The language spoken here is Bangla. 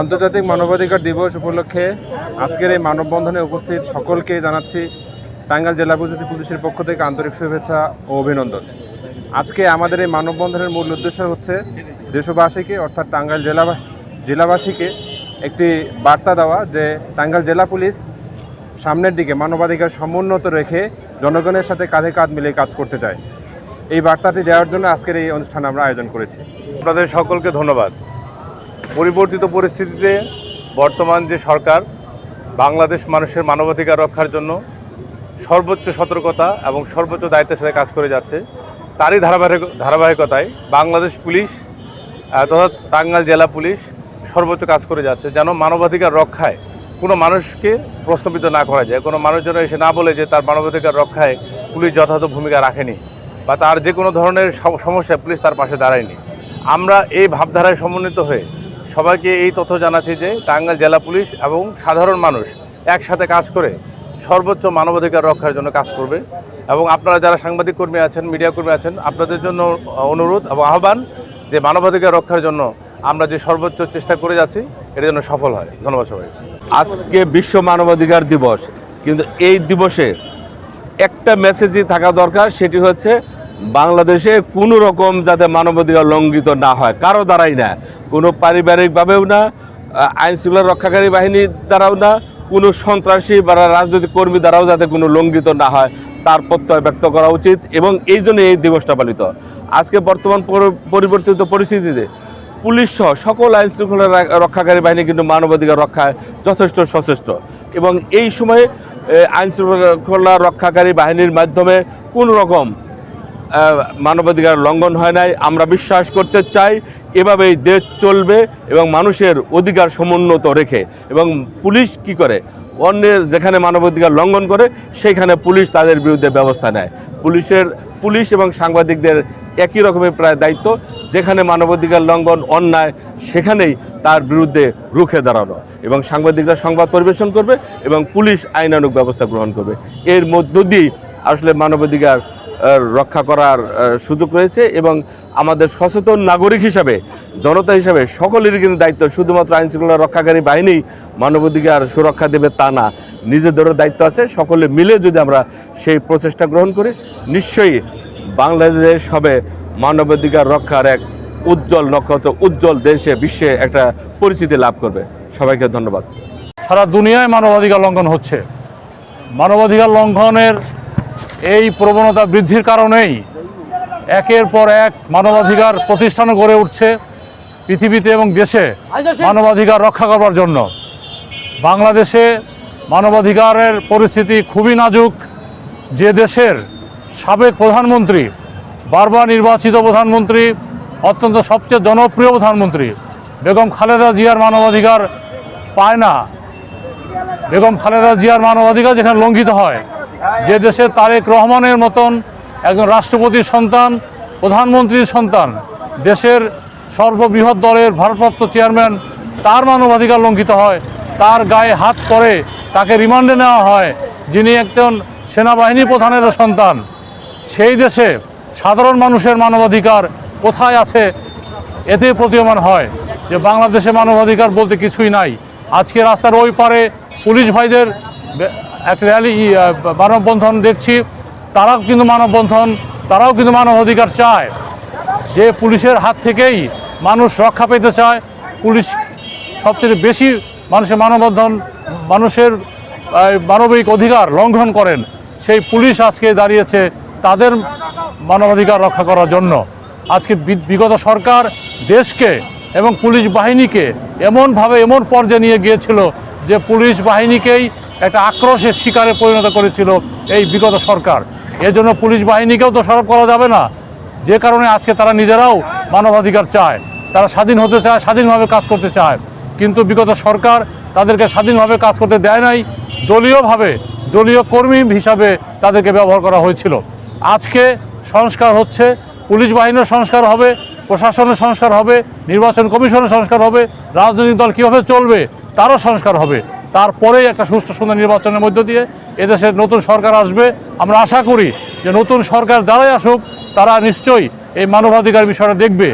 আন্তর্জাতিক মানবাধিকার দিবস উপলক্ষে আজকের এই মানববন্ধনে উপস্থিত সকলকে জানাচ্ছি টাঙ্গাইল জেলা প্রযুক্তি পুলিশের পক্ষ থেকে আন্তরিক শুভেচ্ছা ও অভিনন্দন। আজকে আমাদের এই মানববন্ধনের মূল উদ্দেশ্য হচ্ছে দেশবাসীকে, অর্থাৎ টাঙ্গাইল জেলা জেলাবাসীকে একটি বার্তা দেওয়া যে টাঙ্গাইল জেলা পুলিশ সামনের দিকে মানবাধিকার সমুন্নত রেখে জনগণের সাথে কাঁধে কাঁধ মিলিয়ে কাজ করতে চায়। এই বার্তাটি দেওয়ার জন্য আজকের এই অনুষ্ঠান আমরা আয়োজন করেছি। আপনাদের সকলকে ধন্যবাদ। পরিবর্তিত পরিস্থিতিতে বর্তমান যে সরকার, বাংলাদেশ মানুষের মানবাধিকার রক্ষার জন্য সর্বোচ্চ সতর্কতা এবং সর্বোচ্চ দায়িত্বের সাথে কাজ করে যাচ্ছে, তারই ধারাবাহিক, ধারাবাহিকতায় বাংলাদেশ পুলিশ তথা টাঙ্গাইল জেলা পুলিশ সর্বোচ্চ কাজ করে যাচ্ছে, যেন মানবাধিকার রক্ষায় কোনো মানুষকে প্রস্তাবিত না করা যায়, কোনো মানুষ যেন এসে না বলে যে তার মানবাধিকার রক্ষায় পুলিশ যথাযথ ভূমিকা রাখেনি বা তার যে কোনো ধরনের সম- সমস্যায় পুলিশ তার পাশে দাঁড়ায়নি। আমরা এই ভাবধারায় সমন্বিত হয়ে সবাইকে এই তথ্য জানাচ্ছি যে টাঙ্গাইল জেলা পুলিশ এবং সাধারণ মানুষ একসাথে কাজ করে সর্বোচ্চ মানবাধিকার রক্ষার জন্য কাজ করবে। এবং আপনারা যারা সাংবাদিক কর্মী আছেন, মিডিয়া কর্মী আছেন, আপনাদের জন্য অনুরোধ এবং আহ্বান যে মানবাধিকার রক্ষার জন্য আমরা যে সর্বোচ্চ চেষ্টা করে যাচ্ছি, এটা যেন সফল হয়। ধন্যবাদ সবাই আজকে বিশ্ব মানবাধিকার দিবস, কিন্তু এই দিবসে একটা মেসেজই থাকা দরকার, সেটি হচ্ছে বাংলাদেশে কোনো রকম যাতে মানবাধিকার লঙ্ঘিত না হয়, কারও দ্বারাই না। কোনো পারিবারিকভাবেও না, আইন শৃঙ্খলা রক্ষাকারী বাহিনীর দ্বারাও না, কোনো সন্ত্রাসী বা রাজনৈতিক কর্মী দ্বারাও যাতে কোনো লঙ্ঘিত না হয়, তার প্রত্যয় ব্যক্ত করা উচিত এবং এই জন্য এই দিবসটা পালিত। আজকে বর্তমান পরিবর্তিত পরিস্থিতিতে পুলিশ সহ সকল আইন শৃঙ্খলা রক্ষাকারী বাহিনী কিন্তু মানবাধিকার রক্ষায় যথেষ্ট সচেষ্ট এবং এই সময়ে আইন শৃঙ্খলা রক্ষাকারী বাহিনীর মাধ্যমে কোনো রকম মানবাধিকার লঙ্ঘন হয় নাই। আমরা বিশ্বাস করতে চাই, এভাবেই দেশ চলবে এবং মানুষের অধিকার সমুন্নত রেখে। এবং পুলিশ কি করে? অন্যের যেখানে মানবাধিকার লঙ্ঘন করে, সেইখানে পুলিশ তাদের বিরুদ্ধে ব্যবস্থা নেয়। পুলিশের, পুলিশ এবং সাংবাদিকদের একই রকমের প্রায় দায়িত্ব। যেখানে মানবাধিকার লঙ্ঘন, অন্যায়, সেখানেই তার বিরুদ্ধে রুখে দাঁড়ানো। এবং সাংবাদিকরা সংবাদ পরিবেশন করবে এবং পুলিশ আইনানুগ ব্যবস্থা গ্রহণ করবে। এর মধ্য দিয়েই আসলে মানবাধিকার রক্ষা করার সুযোগ রয়েছে এবং আমাদের সচেতন নাগরিক হিসাবে, জনতা হিসাবে সকলেরই কিন্তু দায়িত্ব, শুধুমাত্র আইন শৃঙ্খলা রক্ষাকারী বাহিনী মানবাধিকার সুরক্ষা দেবে তা না, নিজেদেরও দায়িত্ব আছে, সকলে মিলে যদি আমরা সেই প্রচেষ্টা গ্রহণ করি, নিশ্চয়ই বাংলাদেশ হবে মানবাধিকার রক্ষার এক উজ্জ্বল নক্ষত্র, উজ্জ্বল দেশে, বিশ্বে একটা পরিচিতি লাভ করবে। সবাইকে ধন্যবাদ। সারা দুনিয়ায় মানবাধিকার লঙ্ঘন হচ্ছে। মানবাধিকার লঙ্ঘনের এই প্রবণতা বৃদ্ধির কারণেই একের পর এক মানবাধিকার প্রতিষ্ঠান গড়ে উঠছে পৃথিবীতে এবং দেশে মানবাধিকার রক্ষা করবার জন্য। বাংলাদেশে মানবাধিকারের পরিস্থিতি খুবই নাজুক। যে দেশের সাবেক প্রধানমন্ত্রী, বারবার নির্বাচিত প্রধানমন্ত্রী, অত্যন্ত সবচেয়ে জনপ্রিয় প্রধানমন্ত্রী, বেগম খালেদা জিয়ার মানবাধিকার পায় না। বেগম খালেদা জিয়ার মানবাধিকার যেখানে লঙ্ঘিত হয় যে দেশে তারেক রহমানের মতন একজন রাষ্ট্রপতির সন্তান, প্রধানমন্ত্রীর সন্তান, দেশের সর্ববৃহৎ দলের ভারপ্রাপ্ত চেয়ারম্যান, তার মানবাধিকার লঙ্ঘিত হয়, তার গায়ে হাত করে তাকে রিমান্ডে নেওয়া হয়, যিনি একজন সেনাবাহিনী প্রধানেরও সন্তান। সেই দেশে সাধারণ মানুষের মানবাধিকার কোথায় আছে এতে প্রতীয়মান হয় যে বাংলাদেশে মানবাধিকার বলতে কিছুই নাই। আজকে রাস্তার ওই পারে পুলিশ ভাইদের একটা র্যালি মানববন্ধন দেখছি। তারাও কিন্তু মানববন্ধন, তারাও কিন্তু মানবাধিকার চায়। যে পুলিশের হাত থেকেই মানুষ রক্ষা পেতে চায়, পুলিশ সবচেয়ে বেশি মানুষের মানববন্ধন, মানুষের মানবিক অধিকার লঙ্ঘন করেন, সেই পুলিশ আজকে দাঁড়িয়েছে তাদের মানবাধিকার রক্ষা করার জন্য। আজকে বিগত সরকার দেশকে এবং পুলিশ বাহিনীকে এমনভাবে এমন পর্যায়ে নিয়ে গিয়েছিল যে পুলিশ বাহিনীকেই একটা আক্রোশের শিকারে পরিণত করেছিল এই বিগত সরকার। এজন্য পুলিশ বাহিনীকেও দোষারোপ করা যাবে না। যে কারণে আজকে তারা নিজেরাও মানবাধিকার চায়। তারা স্বাধীন হতে চায়, স্বাধীনভাবে কাজ করতে চায়। কিন্তু বিগত সরকার তাদেরকে স্বাধীনভাবে কাজ করতে দেয় নাই। দলীয়ভাবে, দলীয় কর্মী হিসাবে তাদেরকে ব্যবহার করা হয়েছিল। আজকে সংস্কার হচ্ছে, পুলিশ বাহিনীর সংস্কার হবে, প্রশাসনের সংস্কার হবে, নির্বাচন কমিশনের সংস্কার হবে, রাজনৈতিক দল কীভাবে চলবে তারও সংস্কার হবে। তারপরে একটা সুষ্ঠু সুন্দর নির্বাচনের মধ্য দিয়ে এদেশের নতুন সরকার আসবে। আমরা আশা করি যে নতুন সরকার যারাই আসুক, তারা নিশ্চয়ই এই মানবাধিকার বিষয়টা দেখবে।